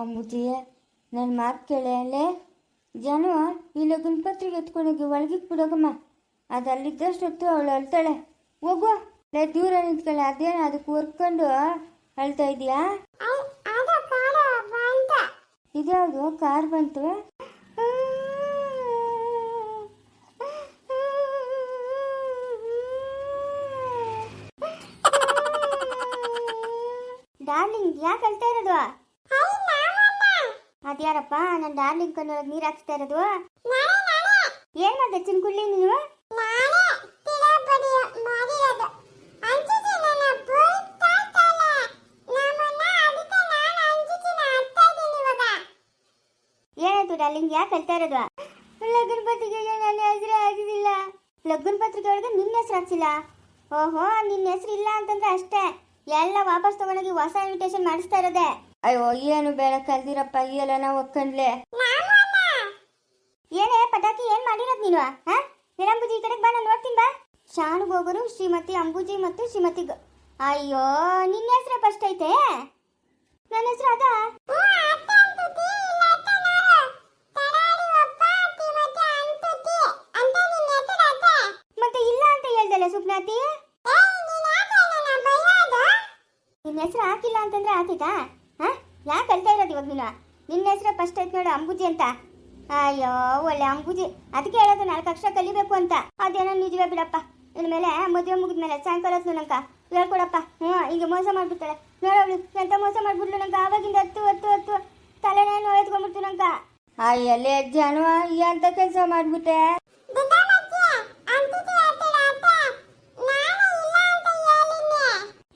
ಅಂಬುಜಿ ನನ್ನ ಮಾತು ಕೇಳಲೇ ಅಲ್ಲೇ? ಜನ ಈ ಲಗ್ನ ಪತ್ರಿಕೆ ಎತ್ಕೊಂಡೋಗಿ ಒಳಗಿಕ್ ಬಿಡೋಗಮ್ಮ. ಅದು ಅಲ್ಲಿದ್ದಷ್ಟೊತ್ತು ಅವಳು ಅಳ್ತಾಳೆ. ಹೋಗು ಲೇ ದೂರ ನಿಂತ್ಕೊಳ್ಳೆ ಅದೇನು ಅದಕ್ಕೆ ಹೊರ್ಕೊಂಡು ಅಳ್ತಾ ಇದೆಯಾ ಇದ್ಯಾವುದು? ಕಾರ್ ಬಂತು? ಡಾರ್ಲಿಂಗ್ ಯಾಕೆ ಅಳ್ತಾ ಇರೋದು? ಅದ್ಯಾರಪ್ಪ? ನನ್ನ ಡಾರ್ಲಿಂಗ್ ಕಣ್ಣೊಳಗೆ ನೀರು ಹಾಕ್ಸ್ತಾ ಇರೋದು? ಏನ್ ಮಾಡ್ದೆ ಚಿನ್ಕುಳ್ಳಿ ನೀನು? ಏನಾಯ್ತು ಡಾರ್ಲಿಂಗ್ ಯಾಕೆ ಕಲ್ತಾ ಇರೋದು? ಲಗ್ನ ಪತ್ರಿಕೆಗೆ ನನ್ನ ಹೆಸರು ಹಾಕಿದಿಲ್ಲ ಲಗ್ನ ಪತ್ರಿಕೆ ಒಳಗೆ ನಿನ್ನ ಹೆಸರು ಹಾಕ್ಸಿಲ್ಲ? ಓಹೋ ನಿನ್ನ ಹೆಸರು ಇಲ್ಲ ಅಂತಂದ್ರೆ ಅಷ್ಟೇ. ಎಲ್ಲ ವಾಪಸ್ ತಗೊಂಡೋಗಿ ಹೊಸ ಇನ್ವಿಟೇಷನ್ ಮಾಡಿಸ್ತಾ ಇರೋದೆ. ಅಯ್ಯೋ, ಏನು ಬೇಡ ಕಲ್ದಿರಪ್ಪ ಎಲ್ಲ ನಾವು ಒಕ್ಕಂಡ್ಲೆ ಏನೇ ಪಟಾಕಿ, ಏನ್ ಮಾಡಿರೋದ್ ನೀನು ಹಾ ವಿರಂಬುಜಿ ಈ ಕಡೆಗೆ ಬಾ, ನಾನು ನೋಡ್ತೀನಿ ಬಾ. ಶಾನು ಹೋಗರು ಶ್ರೀಮತಿ ಅಂಬುಜಿ ಮತ್ತು ಶ್ರೀಮತಿ ಅಯ್ಯೋ, ನಿನ್ನ ಹೆಸರು ಫಸ್ಟ್ ಐತೆ? ನನ್ನ ಹೆಸರು ಅದ? ಮತ್ತೆ ಇಲ್ಲ ಅಂತ ಹೇಳ್ದಲ್ಲ ಸುಪ್ನಾತಿ ನಿನ್ನ ಹೆಸರು ಹಾಕಿಲ್ಲ ಅಂತಂದ್ರೆ ಹಾಕಿತಾ ಯಾಕೆ ಕಲಿತಾ ಇರೋದು ಇವಾಗ ನೀನು? ನಿನ್ನ ಹೆಸರು ಫಸ್ಟ್ ಐತೆ ನೋಡು, ಅಂಬುಜಿ ಅಂತ. ಅಯ್ಯೋ, ಒಳ್ಳೆ ಅಂಬುಜಿ. ಅದಕ್ಕೆ ಹೇಳೋದು ನಾಲ್ಕು ಅಕ್ಷರ ಕಲಿಬೇಕು ಅಂತ. ಅದೇನೋ ನಿಜವೇ ಬಿಡಪ್ಪ. ಇನ್ಮೇಲೆ ಮದುವೆ ಮುಗಿದ್ಮೇಲೆ ಸಾಯಂಕಾಲ ಹೊತ್ತು ನಂಕ ಹೇಳ್ಕೊಡಪ್ಪ. ಹ್ಞೂ ಹಿಂಗೆ ಮೋಸ ಮಾಡ್ಬಿಡ್ತಾಳೆ. ನೋಡವಳು ಎಂತ ಮೋಸ ಮಾಡ್ಬಿಡ್ಲು ನಂಗೆ. ಆವಾಗಿಂದ ಹತ್ತು ಹತ್ತು ಹತ್ತು. ತಲೆನೇ ನೋಯ್ತ್ಕೊಂಡ್ಬಿಡ್ತು ನಂಗೆ. ಅಯ್ಯಲ್ಲೇ ಜಾನುವ ಅಂತ ಕೆಲಸ ಮಾಡಿಬಿಟ್ಟೆ.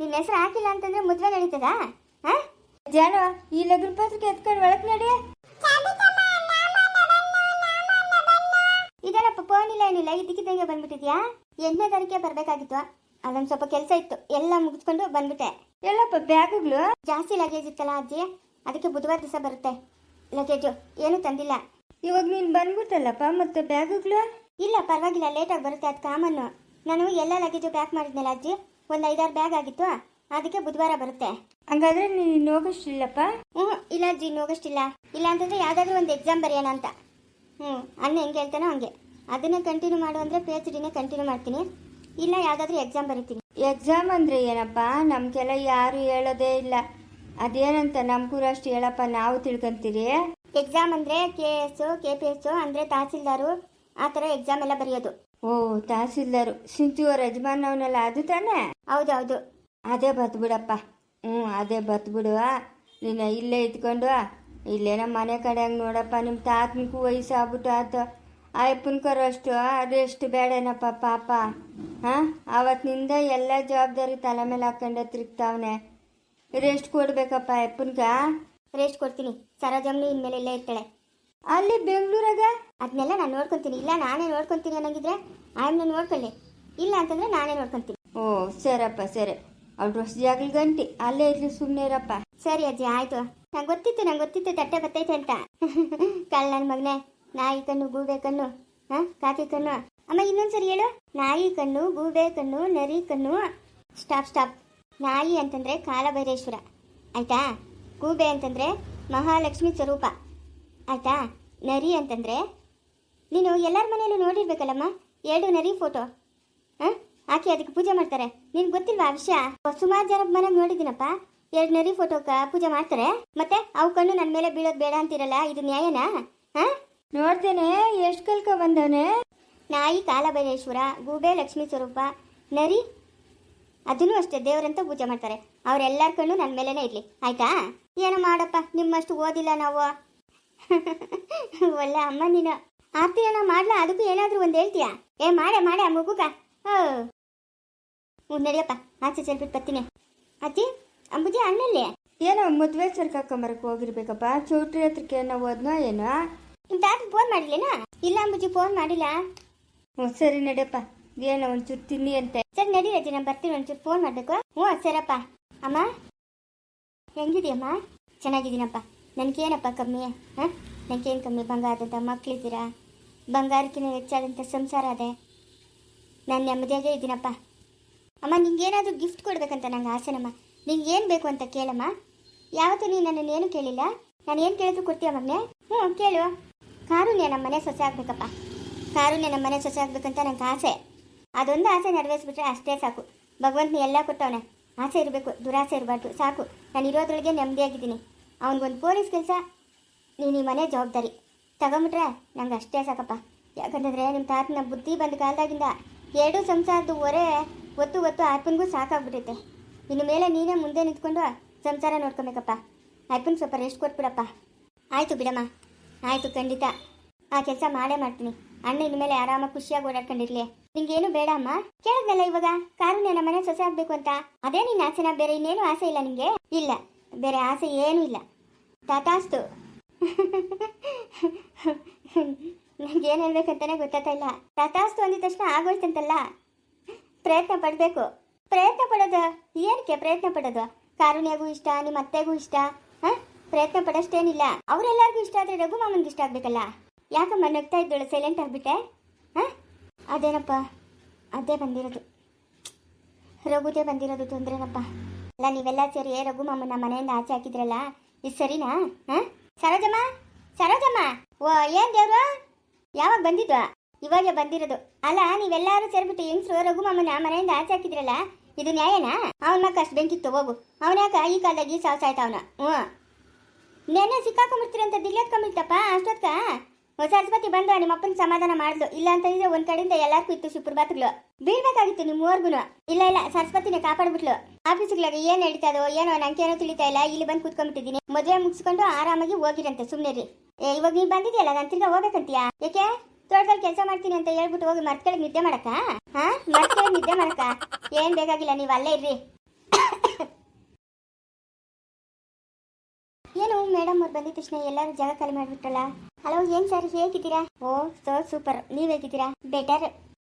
ನಿನ್ನ ಹೆಸರು ಹಾಕಿಲ್ಲ ಅಂತಂದ್ರೆ ಮದುವೆ ನಡೀತದ? ಹಾ? ಜಾನು ಈ ಲಗ್ನ ಪತ್ರಿಕೆ ಎತ್ಕೊಂಡು ಒಳಕ್ ನಡಿ. ಇದೇನಪ್ಪ ಫೋನ್ ಇಲ್ಲ ಏನಿಲ್ಲ ಇದಕ್ಕಿದ್ದಂಗೆ ಬಂದ್ಬಿಟ್ಟಿದ್ಯಾ? ಎಂಟನೇ ತಾರೀಕೆ ಬರ್ಬೇಕಾಗಿತ್ತು. ಅದೊಂದು ಸ್ವಲ್ಪ ಕೆಲಸ ಇತ್ತು ಎಲ್ಲ ಮುಗಿಸ್ಕೊಂಡು ಬಂದ್ಬಿಟ್ಟೆ. ಎಲ್ಲಪ್ಪ ಬ್ಯಾಗುಗಳು? ಜಾಸ್ತಿ ಲಗೇಜ್ ಇತ್ತಲ್ಲ ಅಜ್ಜಿ ಅದಕ್ಕೆ ಬುಧವಾರ ದಿವಸ ಬರುತ್ತೆ. ಲಗೇಜು ಏನು ತಂದಿಲ್ಲ. ಇವಾಗ ನೀನು ಬಂದ್ಬಿಟ್ಟಲ್ಲಪ್ಪ ಮತ್ತೆ ಬ್ಯಾಗುಗಳು? ಇಲ್ಲ ಪರವಾಗಿಲ್ಲ ಲೇಟಾಗಿ ಬರುತ್ತೆ ಅದು ಕಾಮನ್ನು. ನಾನು ಎಲ್ಲ ಲಗೇಜು ಪ್ಯಾಕ್ ಮಾಡಿದ್ನಲ್ಲ ಅಜ್ಜಿ ಒಂದು ಐದಾರು ಬ್ಯಾಗ್ ಆಗಿತ್ತು. ಅದಕ್ಕೆ ಬುಧವಾರ ಬರುತ್ತೆ. ಹಂಗಾದ್ರೆ ನೀನು ಹೋಗೋಷ್ಟಿಲ್ಲಪ್ಪ ಹ್ಞೂ ಇಲ್ಲ ಅಜ್ಜಿ ಇನ್ನು ಹೋಗೋಷ್ಟಿಲ್ಲ ಇಲ್ಲ ಅಂತಂದ್ರೆ ಯಾವ್ದಾದ್ರು ಒಂದು ಎಕ್ಸಾಮ್ ಬರೆಯೋಣ ಅಂತ. ಹ್ಞೂ ಅಣ್ಣ ಹೆಂಗೆ ಹೇಳ್ತಾನೋ ಹಂಗೆ. ಅದನ್ನೇ ಕಂಟಿನ್ಯೂ ಮಾಡು ಅಂದರೆ ಪಿ ಎಚ್ ಡಿನೇ ಕಂಟಿನ್ಯೂ ಮಾಡ್ತೀನಿ. ಇಲ್ಲ ಯಾವುದಾದ್ರೂ ಎಕ್ಸಾಮ್ ಬರೀತೀನಿ. ಎಕ್ಸಾಮ್ ಅಂದರೆ ಏನಪ್ಪ? ನಮ್ಗೆಲ್ಲ ಯಾರು ಹೇಳೋದೇ ಇಲ್ಲ. ಅದೇನಂತ ನಮಗೂ ಅಷ್ಟು ಹೇಳಪ್ಪ ನಾವು ತಿಳ್ಕೊಂತೀರಿ? ಎಕ್ಸಾಮ್ ಅಂದರೆ K S K P S ಅಂದರೆ ತಹಸೀಲ್ದಾರು ಆ ಥರ ಎಕ್ಸಾಮ್ ಎಲ್ಲ ಬರೆಯೋದು. ಓ ತಹಸೀಲ್ದಾರು. ಸಿಂಚುವ ಯಜಮಾನ್ ಅವನಲ್ಲ ಅದು ತಾನೇ? ಹೌದೌದು. ಅದೇ ಬತ್ ಬಿಡಪ್ಪ ಹ್ಞೂ ಅದೇ ಬತ್ ಬಿಡು ನೀನು ಇಲ್ಲೇ ಇದ್ಕೊಂಡು ಇಲ್ಲೇ ನಮ್ಮ ಮನೆ ಕಡೆ ಹಂಗೆ ನೋಡಪ್ಪ ನಿಮ್ಮ ತಾತನಿಗೂ ವಯಸ್ಸಾಗ್ಬಿಟ್ಟು ಆತು. ಅಯ್ಯಪ್ಪನ ಕರೋ ಅಷ್ಟು ರೆಸ್ಟ್ ಬೇಡೇನಪ್ಪ ಪಾಪ. ಹಾಂ ಅವತ್ತಿನಿಂದ ಎಲ್ಲ ಜವಾಬ್ದಾರಿ ತಲೆ ಮೇಲೆ ಹಾಕೊಂಡೆ ತಿರುಗ್ತಾವನೆ. ರೆಸ್ಟ್ ಕೊಡ್ಬೇಕಪ್ಪ ಅಯ್ಯಪ್ಪನ್ಗ ರೆಸ್ಟ್ ಕೊಡ್ತೀನಿ. ಸರೋಜಮ್ನಿ ಇನ್ಮೇಲೆ ಇಲ್ಲೇ ಇರ್ತಾಳೆ. ಅಲ್ಲಿ ಬೆಂಗಳೂರಾಗ? ಅದನ್ನೆಲ್ಲ ನಾನು ನೋಡ್ಕೊತೀನಿ. ಇಲ್ಲ ನಾನೇ ನೋಡ್ಕೊತೀನಿ ಅನ್ನಂಗಿದ್ರೆ ನಾನು ನೋಡ್ಕೊಳ್ಳಿ. ಇಲ್ಲ ಅಂತಂದ್ರೆ ನಾನೇ ನೋಡ್ಕೊತೀನಿ. ಓ ಸರಪ್ಪ ಸರಿ. ಅವ್ಳು ಡ್ರೆಸ್ ಗಂಟಿ. ಅಲ್ಲೇ ಇರ್ಲಿ ಸುಮ್ಮನೆ ಇರಪ್ಪ ಸರಿ ಅಜ್ಜಿ, ಆಯ್ತು. ನಂಗೆ ಗೊತ್ತಿತ್ತು ನಂಗೆ ಗೊತ್ತಿತ್ತು, ತಟ್ಟೆ ಬತ್ತೈತೆ ಅಂತ. ಕಲ್ ನನ್ನ ಮಗನೇ. ನಾಯಿ ಕಣ್ಣು, ಗೂಬೆ ಕಣ್ಣು. ಹಾ? ಕಾತಿ ಕಣ್ಣು. ಅಮ್ಮ, ಇನ್ನೊಂದ್ಸರಿ ಹೇಳು. ನಾಯಿ ಕಣ್ಣು, ಗೂಬೆ ಕಣ್ಣು, ನರಿ ಕಣ್ಣು. Stop stop. ನಾಯಿ ಅಂತಂದ್ರೆ ಕಾಲಭೈರೇಶ್ವರ. ಆಯ್ತಾ? ಗೂಬೆ ಅಂತಂದ್ರೆ ಮಹಾಲಕ್ಷ್ಮಿ ಸ್ವರೂಪ. ಆಯ್ತಾ? ನರಿ ಅಂತಂದ್ರೆ ನೀನು ಎಲ್ಲರ ಮನೆಯಲ್ಲೂ ನೋಡಿರ್ಬೇಕಲ್ಲಮ್ಮ? ಎರಡು ನರಿ ಫೋಟೋ. ಹಾಂ? ಹಾಕಿ ಅದಕ್ಕೆ ಪೂಜೆ ಮಾಡ್ತಾರೆ. ನಿನ್ ಗೊತ್ತಿಲ್ವಾ ಆ ವಿಷಯ? ಸುಮಾರು ಜನ ಮನೆ ನೋಡಿದ್ದೀನಪ್ಪ. ಎರಡು ನರಿ ಫೋಟೋಕ ಪೂಜೆ ಮಾಡ್ತಾರೆ. ಮತ್ತೆ ಅವು ಕಣ್ಣು ನನ್ನ ಮೇಲೆ ಬೀಳೋದು ಬೇಡ ಅಂತಿರಲ್ಲ ಇದು ನ್ಯಾಯನಾ? ಹಾ? ನೋಡ್ತೇನೆ ಎಷ್ಟು ಕಲ್ಕ ಬಂದವನೆ? ನಾಯಿ ಕಾಲಭೈರೇಶ್ವರ ಗೂಬೆ ಲಕ್ಷ್ಮೀ ಸ್ವರೂಪ ನರಿ ಅದನ್ನು ಅಷ್ಟೇ ದೇವರಂತ ಪೂಜೆ ಮಾಡ್ತಾರೆ. ಅವರೆಲ್ಲರ ಕಣ್ಣು ನನ್ನ ಮೇಲೇನೆ ಇರ್ಲಿ. ಆಯ್ತಾ? ಏನೋ ಮಾಡಪ್ಪ ನಿಮ್ಮಷ್ಟು ಓದಿಲ್ಲ ನಾವು? ಒಳ್ಳೆ ಅಮ್ಮ ನೀನು ಆರ್ತಿ ಏನೋ ಮಾಡ್ಲಾ? ಅದಕ್ಕೂ ಏನಾದರೂ ಒಂದು ಹೇಳ್ತೀಯಾ? ಏ ಮಾಡೆ ಮಾಡೆ ಆ ಮಗುಗ. ಹೋ. ಹ್ಞೂ ನಡಿಯಪ್ಪ. ಆಚೆ ಚೆಲ್ಬಿಟ್ಟು ಬರ್ತೀನಿ. ಅಜ್ಜಿ ಅಂಬುಜಿ ಅಣ್ಣಲ್ಲಿ? ಏನೋ ಮದುವೆ ಸರ್ಕಾಕೊಂಬರಕ್ಕೆ ಹೋಗಿರ್ಬೇಕಪ್ಪ. ಚೌಟ್ರಿ ಹತ್ರಕ್ಕೆ ಏನೋ ಹೋದ್ನೋ ಏನೋ? ನಿಮ್ಮ ತಾತ ಫೋನ್ ಮಾಡಿಲ್ಲೇನಾ ಇಲ್ಲ ಅಂಬುಜಿ ಫೋನ್ ಮಾಡಿಲ್ಲ. ಹ್ಞೂ ಸರಿ ನಡಿಯಪ್ಪ. ಏನೋ ಒಂಚೂರು ತಿನ್ನಿ ಅಂತೆ. ಸರಿ ನಡಿ ಅಜ್ಜಿ ನಾನು ಬರ್ತೀನಿ. ಒಂಚೂರು ಫೋನ್ ಮಾಡಬೇಕು. ಹ್ಞೂ ಸರಪ್ಪ ಅಮ್ಮ ಹೆಂಗಿದೆಯಮ್ಮ? ಚೆನ್ನಾಗಿದ್ದೀನಪ್ಪ. ನನಗೇನಪ್ಪ ಕಮ್ಮಿ? ಹಾಂ? ನನಗೇನು ಕಮ್ಮಿ? ಬಂಗಾರದಂಥ ಮಕ್ಕಳಿದ್ದೀರಾ ಬಂಗಾರಕ್ಕಿಂತ ಹೆಚ್ಚಾದಂಥ ಸಂಸಾರ ಅದೇ. ನಾನು ನೆಮ್ಮದಿಯಾಗೇ ಇದ್ದೀನಪ್ಪ. ಅಮ್ಮ, ನಿಂಗೇನಾದರೂ ಗಿಫ್ಟ್ ಕೊಡ್ಬೇಕಂತ ನಂಗೆ ಆಸೆನಮ್ಮ. ನಿಂಗೆ ಏನು ಬೇಕು ಅಂತ ಕೇಳಮ್ಮ. ಯಾವತ್ತೂ ನೀನು ನನ್ನನ್ನು ಏನು ಕೇಳಿಲ್ಲ. ನಾನು ಏನು ಕೇಳಿದ್ರು ಕೊಡ್ತೀಯ ಹ್ಞೂ ಕೇಳು. ಕಾರುಣ್ಯ ನಮ್ಮ ಮನೆ ಸೊಸೆ ಆಗ್ಬೇಕಪ್ಪ. ಕಾರುಣ್ಯ ನಮ್ಮ ಮನೆ ಸೊಸೆ ಆಗ್ಬೇಕಂತ ನಂಗೆ ಆಸೆ. ಅದೊಂದು ಆಸೆ ನೆರವೇರಿಸ್ಬಿಟ್ರೆ ಅಷ್ಟೇ ಸಾಕು. ಭಗವಂತನ ಎಲ್ಲ ಕೊಟ್ಟವನೆ. ಆಸೆ ಇರಬೇಕು, ದುರಾಸೆ ಇರಬಾರ್ದು, ಸಾಕು. ನಾನು ಇರೋದ್ರೊಳಗೆ ನೆಮ್ಮದಿಯಾಗಿದ್ದೀನಿ. ಅವನಿಗೊಂದು ಪೊಲೀಸ್ ಕೆಲಸ, ನೀನು ಈ ಮನೆ ಜವಾಬ್ದಾರಿ. ತಗೊಂಬಿಟ್ರೆ ನಂಗೆ ಅಷ್ಟೇ ಸಾಕಪ್ಪ. ಯಾಕಂತಂದರೆ ನಿಮ್ಮ ತಾತನ ಬುದ್ಧಿ ಬಂದ ಕಾಲದಾಗಿಂದ ಎರಡೂ ಸಂಸಾರದ ಹೊರೆ ಒತ್ತು ಒತ್ತು ಅಪ್ಪನಿಗೂ ಸಾಕಾಗ್ಬಿಟ್ಟೈತೆ ಇನ್ನು ಮೇಲೆ ನೀನೇ ಮುಂದೆ ನಿಂತ್ಕೊಂಡು ಸಂಸಾರ ನೋಡ್ಕೊಬೇಕಪ್ಪ. ಅಪ್ಪನ ಸ್ವಲ್ಪ ರೆಸ್ಟ್ ಕೊಟ್ಬಿಡಪ್ಪ. ಆಯಿತು ಬಿಡಮ್ಮ. ಆಯಿತು, ಖಂಡಿತ. ಆ ಕೆಲಸ ಮಾಡೇ ಮಾಡ್ತೀನಿ. ಅಣ್ಣ ಇನ್ನು ಮೇಲೆ ಆರಾಮಾಗಿ ಖುಷಿಯಾಗಿ ಓಡಾಡ್ಕೊಂಡಿರ್ಲಿ. ನಿಂಗೇನು ಬೇಡ ಅಮ್ಮ ಕೇಳಿದ್ನಲ್ಲ ಇವಾಗ? ಕಾರಣ ನಮ್ಮ ಮನೆ ಸೊಸೆ ಆಗ್ಬೇಕು ಅಂತ. ಅದೇ ನಿನ್ನ ಆಸೆನ? ಬೇರೆ ಇನ್ನೇನು ಆಸೆ ಇಲ್ಲ ನಿಂಗೆ? ಇಲ್ಲ. ಬೇರೆ ಆಸೆ ಏನೂ ಇಲ್ಲ. ತಾತಾಸ್ತು. ನಂಗೆ ಏನು ಹೇಳ್ಬೇಕಂತಾನೆ ಗೊತ್ತಾಗ್ತಾ ಇಲ್ಲ. ತಾತಾಸ್ತು ಅಂದಿದ ತಕ್ಷಣ ಆಗೋಯ್ತಂತಲ್ಲ? ಪ್ರಯತ್ನ ಪಡಬೇಕು. ಪ್ರಯತ್ನ ಪಡೋದು? ಏನಕ್ಕೆ ಪ್ರಯತ್ನ ಪಡೋದು? ಕಾರುಣ್ಯಗೂ ಇಷ್ಟ ನಿಮ್ಮ ಅತ್ತೆಗೂ ಇಷ್ಟ? ಹಾಂ? ಪ್ರಯತ್ನ ಪಡೋಷ್ಟೇನಿಲ್ಲ. ಅವರೆಲ್ಲರಿಗೂ ಇಷ್ಟ ಆದರೆ ರಘು ಮಾಮನ್ಗೆ ಇಷ್ಟ ಆಗಬೇಕಲ್ಲ? ಯಾಕಮ್ಮ ನಗ್ತಾ ಇದ್ದಳು ಸೈಲೆಂಟ್ ಆಗಿಬಿಟ್ಟೆ? ಹಾಂ? ಅದೇನಪ್ಪ? ಅದೇ ಬಂದಿರೋದು. ರಘುದೇ ಬಂದಿರೋದು ತೊಂದ್ರೆನಪ್ಪ. ಅಲ್ಲ, ನೀವೆಲ್ಲ ಸೇರಿ ರಘು ಮಾಮನ ಮನೆಯಿಂದ ಆಚೆ ಹಾಕಿದ್ರಲ್ಲ? ಇದು ಸರಿನಾ? ಹಾಂ? ಸರೋಜಮ್ಮ? ಸರೋಜಮ್ಮ? ಓ, ಏನ್ ದೇವ್ರು? ಯಾವಾಗ ಬಂದಿದ್ದು ಇವಾಗ ಬಂದಿರೋದು. ಅಲ್ಲ, ನೀವೆಲ್ಲರೂ ಸೇರ್ಬಿಟ್ಟು ಹೆಂಗ್ಸ್ರು ರಘು ಮಾಮನ ಮನೆಯಿಂದ ಆಚೆ ಹಾಕಿದ್ರಲ್ಲ, ಇದು ನ್ಯಾಯನಾ? ಅವನ ಮಕ್ಕ ಅಷ್ಟು ಬೆಂಕಿತ್ತು, ಹೋಗು. ಅವನ್ಯಾಕ ಈ ಕಾಲದಾಗ ಈ ಸಾವು ಸಾಯ್ತಾವನ ಹ್ಞೂ ನೆನ್ನೆ ಸಿಕ್ಕಾಕೊಂಬಿಡ್ತೀರಂತ ದಿಗ್ಲೆತ್ಕೊಂಬಿಡ್ತಪ್ಪ ಅಷ್ಟೊತ್ಕ? ಸರಸ್ವತಿ ಬಂದು ನಿಮ್ಮ ಅಪ್ಪನ ಸಮಾಧಾನ ಮಾಡಿದ್ಲು ಇಲ್ಲ ಅಂತಂದ್ರೆ ಒಂದ್ ಕಡೆಯಿಂದ ಎಲ್ಲಾರ್ಗೂ ಇತ್ತು ಸುಪ್ರಭಾತಗಳು ಬೀಳ್ಬೇಕಾಗಿತ್ತು ನಿಮ್ಮೂರ್ಗುನು ಇಲ್ಲ ಇಲ್ಲ, ಸರಸ್ವತಿನ ಕಾಪಾಡ್ಬಿಟ್ಲು. ಆಫೀಸ್ಗಳಾಗ ಏನ್ ನಡೀತದೋ ಏನೋ ನಂಗೇನೋ ತಿಳಿತಾ ಇಲ್ಲ. ಇಲ್ಲಿ ಬಂದು ಕೂತ್ಕೊಂಡ್ಬಿಟ್ಟಿದ್ದೀನಿ. ಮದುವೆ ಮುಗಿಸ್ಕೊಂಡು ಆರಾಮಾಗಿ ಹೋಗಿರಂತೆ ಸುಮ್ಮನೆ ರೀ ಇವಾಗ ನೀನ್ ಬಂದಿದ್ಯಲ್ಲ, ನಾನು ತಿರ್ಗಾ ಹೋಗ್ಬೇಕಂತೀಯಾ? ಯಾಕೆ? ತೋಟದಲ್ಲಿ ಕೆಲಸ ಮಾಡ್ತೀನಿ ಅಂತ ಹೇಳ್ಬಿಟ್ಟು ಹೋಗಿ ಮರ್ತ್ಕೆಳಗ್ ನಿದ್ದೆ ಮಾಡಕ್ಕ? ಹಾ? ಮರ್ತ್ಕೆಳಗ್ ನಿದ್ದೆ ಮಾಡಕ್ಕ? ಏನ್ ಬೇಕಾಗಿಲ್ಲ, ನೀವು ಅಲ್ಲೇ ಇರ್ರಿ. ಏನು, ಮೇಡಮ್ ಅವ್ರು ಬಂದಿದ ತಕ್ಷಣ ಎಲ್ಲರೂ ಜಾಗ ಖಾಲಿ ಮಾಡಿಬಿಟ್ರಲ್ಲ? ಹಲೋ ಏನ್ ಸರ್ ಹೇಗಿದ್ದೀರಾ? ಓ ಸೋ ಸೂಪರ್ ನೀವ್ ಹೇಗಿದ್ದೀರಾ? ಬೆಟರ್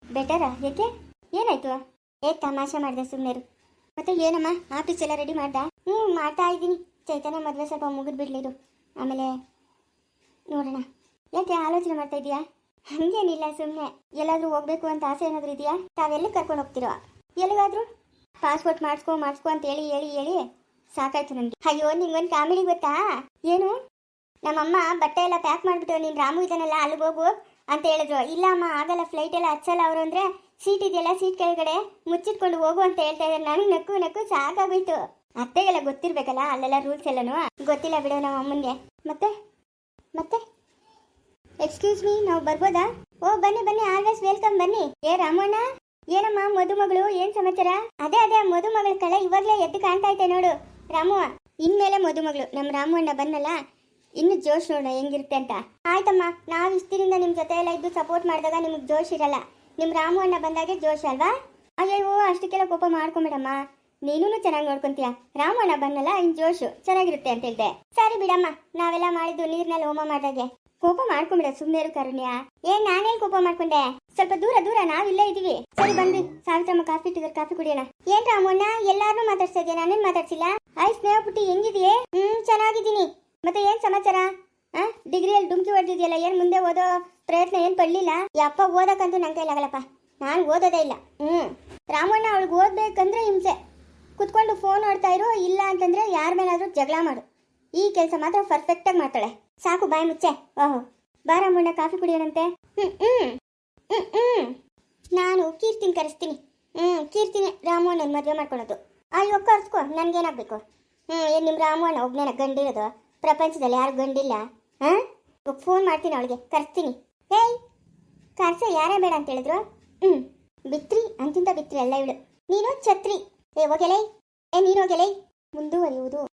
ಬೆಟರ್ ಏಕೆ? ಏನಾಯ್ತು? ಏ ತಮಾಷೆ ಮಾಡಿದೆ ಸುಮ್ಮನೆ ಮತ್ತೆ ಏನಮ್ಮ ಆಫೀಸ್ ಎಲ್ಲ ರೆಡಿ ಮಾಡ್ದ? ಹ್ಞೂ ಮಾಡ್ತಾ ಇದ್ದೀನಿ. ಚೈತನ್ಯ ಮದುವೆ ಸ್ವಲ್ಪ ಮುಗಿದ್ ಇದು ಆಮೇಲೆ ನೋಡೋಣ. ಯಾಕೆ ಆಲೋಚನೆ ಮಾಡ್ತಾ ಇದೀಯಾ ಹಂಗೇನಿಲ್ಲ ಸುಮ್ಮನೆ ಎಲ್ಲಾದ್ರೂ ಹೋಗ್ಬೇಕು ಅಂತ ಆಸೆ ಏನಾದ್ರೂ ಇದೆಯಾ ತಾವೆಲ್ಲಿ ಕರ್ಕೊಂಡು ಹೋಗ್ತಿರೋ? ಎಲ್ಲಿಗಾದ್ರೂ? ಪಾಸ್ಪೋರ್ಟ್ ಮಾಡಿಸ್ಕೊ ಮಾಡಿಸ್ಕೊ ಅಂತ ಹೇಳಿ ಹೇಳಿ ಹೇಳಿ ಸಾಕಾಯ್ತು ನನಗೆ ಅಯ್ಯೋ, ನಿಂಗೊಂದು ಕಾಮಿಡಿ ಗೊತ್ತಾ? ಏನು? ನಮ್ಮಮ್ಮ ಬಟ್ಟೆ ಎಲ್ಲ ಪ್ಯಾಕ್ ಮಾಡಿಬಿಟ್ಟು ನೀನು ರಾಮು ಇದನ್ನೆಲ್ಲ ಅಲ್ಲಿಗೆ ಹೋಗು ಅಂತ ಹೇಳಿದ್ರು. ಇಲ್ಲ ಅಮ್ಮ, ಆಗಲ್ಲ. ಫ್ಲೈಟ್ ಎಲ್ಲ ಹಚ್ಚಲ್ಲ ಅವರು ಅಂದರೆ ಸೀಟ್ ಇದೆಯಲ್ಲ ಸೀಟ್ ಕೆಳಗಡೆ ಮುಚ್ಚಿಟ್ಕೊಂಡು ಹೋಗು ಅಂತ ಹೇಳ್ತಾ ಇದ್ದಾರೆ. ನನಗೆ ನಕ್ಕು ನಕ್ಕು ಸಾಕಾಗೋಯ್ತು. ಅತ್ತೆಗೆಲ್ಲ ಗೊತ್ತಿರ್ಬೇಕಲ್ಲ ಅಲ್ಲೆಲ್ಲ ರೂಲ್ಸ್ ಎಲ್ಲನೂ? ಗೊತ್ತಿಲ್ಲ ಬಿಡು ನಮ್ಮ ಅಮ್ಮನಿಗೆ. ಮತ್ತೆ? ಮತ್ತೆ? ಎಕ್ಸ್ಕ್ಯೂಸ್ ಮೀ ನಾವು ಬರ್ಬೋದಾ? ಓ, ಬನ್ನಿ ಬನ್ನಿ. ಆಲ್ವೇಸ್ ವೆಲ್ಕಮ್ ಬನ್ನಿ. ಏ, ರಾಮಣ್ಣ? ಏನಮ್ಮ, ಮದುಮಗಳು, ಏನ್ ಸಮಾಚಾರ? ಅದೇ ಅದೇ, ಮದುಮಗಳ ಕಳೆ ಇವಾಗ್ಲೇ ಎದ್ದು ಕಾಣ್ತಾ ಇದ್ದೆ ನೋಡು. ರಾಮು, ಇನ್ಮೇಲೆ ಮದುಮಗಳು. ನಮ್ಮ ರಾಮಣ್ಣ ಬನ್ನಲ್ಲ? ಇನ್ನು ಜೋಶ್ ನೋಡ ಹೆಂಗಿರುತ್ತೆ ಅಂತ. ಆಯ್ತಮ್ಮ, ನಾವು ಇಷ್ಟಿನಿಂದ ನಿಮ್ ಜೊತೆ ಎಲ್ಲ ಇದ್ದು ಸಪೋರ್ಟ್ ಮಾಡಿದಾಗ ನಿಮ್ಗೆ ಜೋಶ್ ಇರಲ್ಲ. ನಿಮ್ ರಾಮು ಅಣ್ಣ ಬಂದಾಗೆ ಜೋಶ್ ಅಲ್ವಾ? ಅಯ್ಯೋ ಅಷ್ಟಕ್ಕೆಲ್ಲ ಕೋಪ ಮಾಡ್ಕೊಂಬಿಡಮ್ಮ ನೀನು ಚೆನ್ನಾಗಿ ನೋಡ್ಕೊಂತೀಯ. ರಾಮು ಅಣ್ಣ ಬಂದಲ್ಲ ಇನ್ ಜೋಶು ಚೆನ್ನಾಗಿರುತ್ತೆ ಅಂತ ಹೇಳ್ದೆ. ಸರಿ ಬಿಡಮ್ಮ, ನಾವೆಲ್ಲ ಮಾಡಿದ್ದು ನೀರ್ನಲ್ಲಿ ಹೋಮ ಮಾಡಿದಾಗೆ. ಕೋಪ ಮಾಡ್ಕೊಂಬಿಡ ಸುಮ್ಮನೆ ಕರುಣ್ಯ. ಏ, ನಾನೇನ್ ಕೋಪ ಮಾಡ್ಕೊಂಡೆ? ಸ್ವಲ್ಪ ದೂರ ದೂರ ನಾವಿಲ್ಲೇ ಇದೀವಿ. ಸರಿ ಬಂದ್ರಿ ಸಾವಿತ್ರಮ್ಮ ಕಾಫಿ ಇಟ್ಟಿದ್ರೆ ಕಾಫಿ ಕುಡಿಯೋಣ. ಏನ್ ರಾಮಣ್ಣ ಎಲ್ಲಾರನ್ನೂ ಮಾತಾಡ್ಸಿದ್ಯಾ ನಾನೇನ್ ಮಾತಾಡ್ಸಿಲ್ಲ? ಐ ಸ್ನೇಹ ಪುಟ್ಟಿ ಹೆಂಗಿದೆಯೇ? ಹ್ಮ್, ಚೆನ್ನಾಗಿದ್ದೀನಿ. ಮತ್ತೆ ಏನ್ ಸಮಾಚಾರ? ಆ? ಡಿಗ್ರಿಯಲ್ಲಿ ಡುಮ್ಕಿ ಹೊಡೆದಿದೆಯಲ್ಲ, ಏನು ಮುಂದೆ ಓದೋ ಪ್ರಯತ್ನ ಏನು ಪಡ್ಲಿಲ್ಲ? ಯಪ್ಪ ಓದಕ್ಕಂತೂ ನನ್ನ ಕೈಲಾಗಲ್ಲಪ್ಪ ನಾನು ಓದೋದೇ ಇಲ್ಲ. ಹ್ಞೂ ರಾಮಣ್ಣ ಅವಳಿಗೆ ಓದಬೇಕಂದ್ರೆ ಹಿಂಸೆ. ಕುತ್ಕೊಂಡು ಫೋನ್ ನೋಡ್ತಾ ಇರು, ಇಲ್ಲ ಅಂತಂದ್ರೆ ಯಾರ ಮೇಲಾದರೂ ಜಗಳ ಮಾಡು. ಈ ಕೆಲಸ ಮಾತ್ರ ಪರ್ಫೆಕ್ಟ್ ಆಗಿ ಮಾಡ್ತಾಳೆ. ಸಾಕು, ಬಾಯಿ ಮುಚ್ಚೆ. ಓಹೋ. ಬಾ ರಾಮಣ್ಣ, ಕಾಫಿ ಕುಡಿಯೋಣಂತೆ. ಹ್ಞೂ ಹ್ಞೂ ಹ್ಞೂ ನಾನು ಕೀರ್ತಿನ ಕರೆಸ್ತೀನಿ. ಹ್ಞೂ ಕೀರ್ತಿನಿ ರಾಮಣ್ಣನ ಮದುವೆ ಮಾಡ್ಕೊಳ್ಳೋದು ಅಯ್ಯೋ, ಕರ್ಸ್ಕೊ, ನನಗೇನಾಗಬೇಕು? ಹ್ಞೂ ಏನ್ ನಿಮ್ಮ ರಾಮಣ್ಣ ಒಬ್ನೇನ ಗಂಡಿರೋದು? ಪ್ರಪಂಚದಲ್ಲಿ ಯಾರು ಗಂಡಿಲ್ಲ? ಹಾ? ಫೋನ್ ಮಾಡ್ತೀನಿ ಅವಳಿಗೆ, ಕರ್ಸ್ತೀನಿ. ಹೇಯ್, ಕರ್ಸ, ಯಾರೇ ಬೇಡ ಅಂತ ಹೇಳಿದ್ರು? ಹ್ಞೂ ಬಿತ್ರಿ, ಅಂತಿಂತ ಬಿತ್ರಿ, ಎಲ್ಲ ಇವಳು. ನೀನು ಛತ್ರಿ. ಏ, ಹೋಗೆಲೈ. ಏ, ನೀನು ಹೋಗೆಲೈ. ಮುಂದುವರಿಯುವುದು.